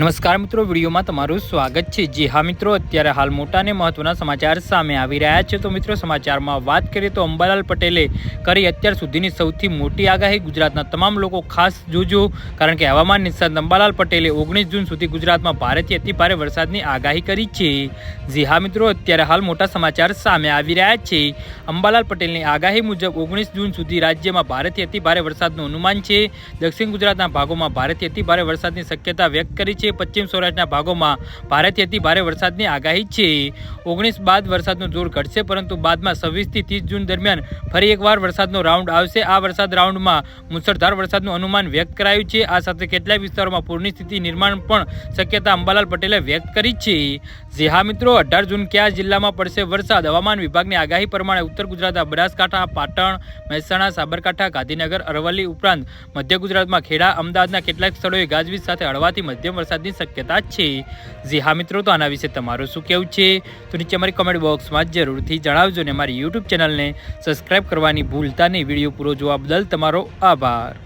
નમસ્કાર મિત્રો, વિડીયોમાં તમારું સ્વાગત છે. જી હા મિત્રો, અત્યારે હાલ મોટા અને મહત્વના સમાચાર સામે આવી રહ્યા છે. તો મિત્રો, સમાચારમાં વાત કરીએ તો અંબાલાલ પટેલે કરી અત્યાર સુધીની સૌથી મોટી આગાહી ગુજરાતના તમામ લોકો ખાસ જોજો. કારણ કે હવામાન નિષ્ણાત અંબાલાલ પટેલે ઓગણીસ જૂન સુધી ગુજરાતમાં ભારેથી અતિ ભારે વરસાદની આગાહી કરી છે. જી હા મિત્રો, અત્યારે હાલ મોટા સમાચાર સામે આવી રહ્યા છે. અંબાલાલ પટેલની આગાહી મુજબ ઓગણીસ જૂન સુધી રાજ્યમાં ભારેથી અતિ ભારે વરસાદનું અનુમાન છે. દક્ષિણ ગુજરાતના ભાગોમાં ભારેથી અતિ ભારે વરસાદની શક્યતા વ્યક્ત કરી છે. પશ્ચિમ સૌરાષ્ટ્રના ભાગોમાં ભારેથી અતિ ભારે વરસાદની આગાહી છે. ઓગણીસ બાદ વરસાદનું જોર ઘટશે, પરંતુ બાદમાં છવ્વીસથી ત્રીસ જૂન દરમિયાન ફરી એકવાર વરસાદનો રાઉન્ડ આવશે. આ વરસાદ રાઉન્ડમાં મુસળધાર વરસાદનું અનુમાન વ્યક્ત કરાયું છે. આ સાથે કેટલાક વિસ્તારોમાં પૂરની સ્થિતિ નિર્માણ પણ શક્યતા અંબાલાલ પટેલે વ્યક્ત કરી છે. જે હા મિત્રો, અઢાર જૂન કયા જિલ્લામાં પડશે વરસાદ? હવામાન વિભાગની આગાહી પ્રમાણે ઉત્તર ગુજરાતના બનાસકાંઠા, પાટણ, મહેસાણા, સાબરકાંઠા, ગાંધીનગર, અરવલ્લી ઉપરાંત મધ્ય ગુજરાતમાં ખેડા, અમદાવાદના કેટલાક સ્થળોએ ગાજવીજ સાથે હળવાથી મધ્યમ વરસાદની શક્યતા છે. જી હા મિત્રો, તો આના વિશે તમારું શું કહેવું છે? તો નીચે અમારી કમેન્ટ બોક્સમાં જરૂરથી જણાવજો ને મારી યુટ્યુબ ચેનલને સબસ્ક્રાઇબ કરવાની ભૂલતા નહીં. વીડિયો પૂરો જોવા બદલ તમારો આભાર.